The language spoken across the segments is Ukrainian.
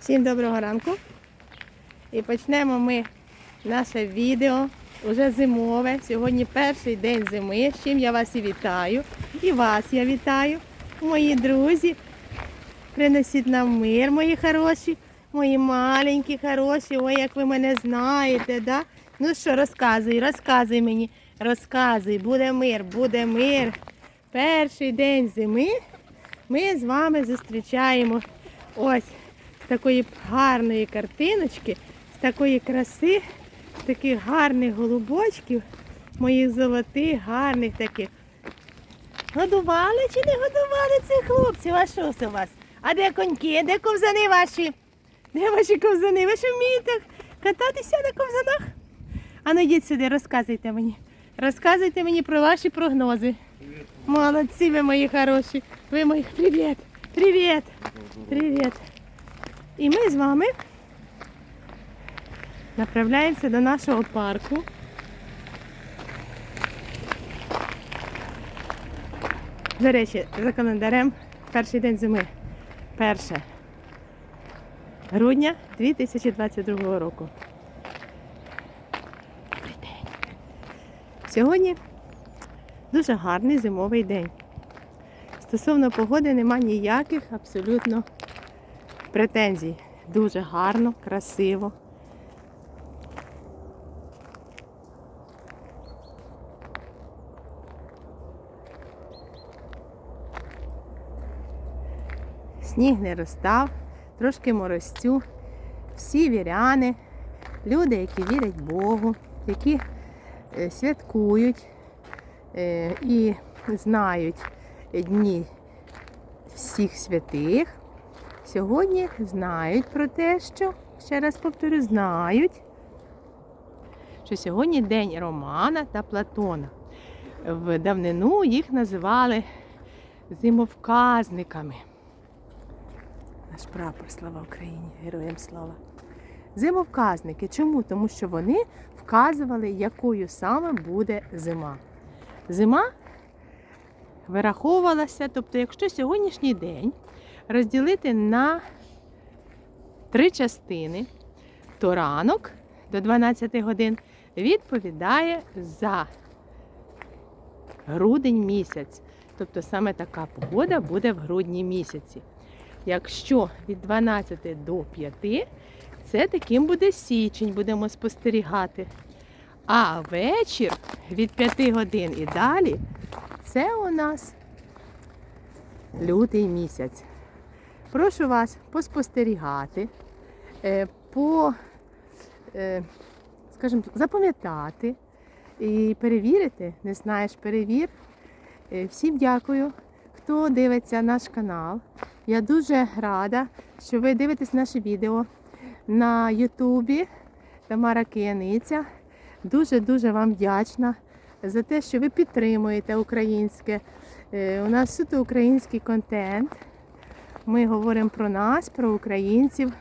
Всім доброго ранку. І почнемо ми наше відео уже зимове. Сьогодні перший день зими, з чим я вас і вітаю. І вас я вітаю, мої друзі. Принесіть нам мир, мої хороші, мої маленькі, хороші. Ой, як ви мене знаєте, да? Ну що, розказуй, розказуй мені, розказуй, буде мир, буде мир. Перший день зими ми з вами зустрічаємо ось такої гарної картиночки, з такої краси, з таких гарних голубочків, моїх золотих, гарних таких. Годували чи не годували цих хлопців? А що це у вас? А де коньки, де ковзани ваші? Де ваші ковзани? Ви що вмієте кататися на ковзанах? Ану йдіть сюди, розказуйте мені. Розказуйте мені про ваші прогнози. Молодці ви мої хороші. Ви мої. Привіт! Привіт! Привіт! І ми з вами направляємося до нашого парку. До речі, за календарем перший день зими. Перше грудня 2022 року. Сьогодні дуже гарний зимовий день. Стосовно погоди нема ніяких абсолютно претензій. Дуже гарно, красиво. Сніг не розстав, трошки морозцю. Всі віряни, люди, які вірять Богу, які е, святкують е, і знають дні всіх святих, сьогодні знають про те, що, ще раз повторю, знають, що сьогодні день Романа та Платона. В давнину їх називали зимовказниками. Наш прапор, слава Україні, героям слава. Зимовказники. Чому? Тому що вони вказували, якою саме буде зима. Зима вираховувалася, тобто, якщо сьогоднішній день розділити на три частини, то ранок до 12 годин відповідає за грудень місяць. Тобто саме така погода буде в грудні місяці. Якщо від 12 до 5, це таким буде січень, будемо спостерігати. А вечір від 5 годин і далі це у нас лютий місяць. Прошу вас поспостерігати, е, по, е, скажімо запам'ятати і перевірити. Не знаєш, перевір. Е, Всім дякую, хто дивиться наш канал. Я дуже рада, що ви дивитесь наше відео на Ютубі Тамара Кияниця. Дуже-дуже вам вдячна за те, що ви підтримуєте українське. У нас суто український контент. Ми говоримо про нас, про українців,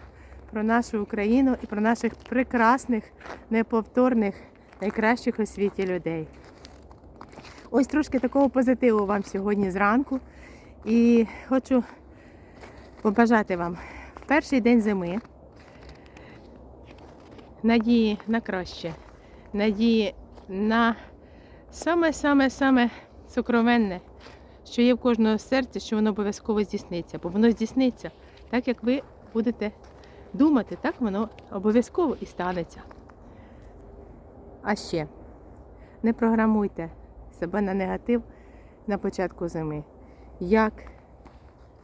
про нашу Україну і про наших прекрасних, неповторних, найкращих у світі людей. Ось трошки такого позитиву вам сьогодні зранку. І хочу побажати вам перший день зими надії на краще, надії на саме-саме-саме сокровенне, що є в кожного серця, що воно обов'язково здійсниться, бо воно здійсниться так, як ви будете думати, так воно обов'язково і станеться. А ще не програмуйте себе на негатив на початку зими. Як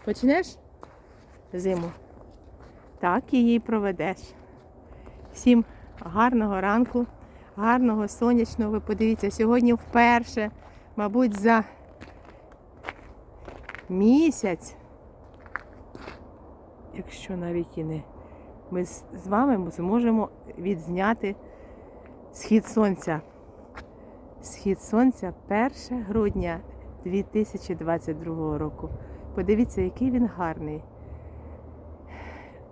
почнеш зиму, так її проведеш. Всім гарного ранку, гарного сонячного. Ви подивіться, сьогодні вперше, мабуть, за місяць, якщо навіть і не, ми з вами зможемо відзняти схід сонця. Схід сонця 1 грудня 2022 року. Подивіться, який він гарний,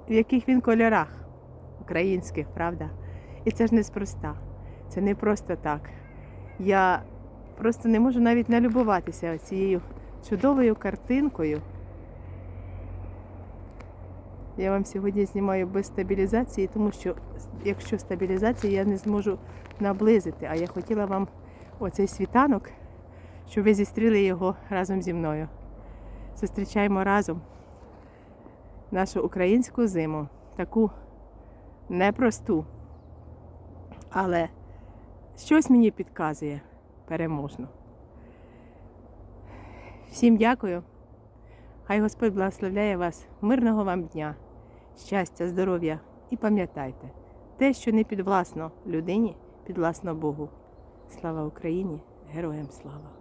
в яких він кольорах українських, правда? І це ж неспроста. Це не просто так. Я просто не можу навіть налюбуватися цією чудовою картинкою. Я вам сьогодні знімаю без стабілізації, тому що якщо стабілізація, я не зможу наблизити. А я хотіла вам оцей світанок, щоб ви зустріли його разом зі мною. Зустрічаємо разом нашу українську зиму, таку непросту, але щось мені підказує переможно. Всім дякую. Хай Господь благословляє вас. Мирного вам дня, щастя, здоров'я і пам'ятайте, те, що не підвласно людині, підвласно Богу. Слава Україні! Героям слава!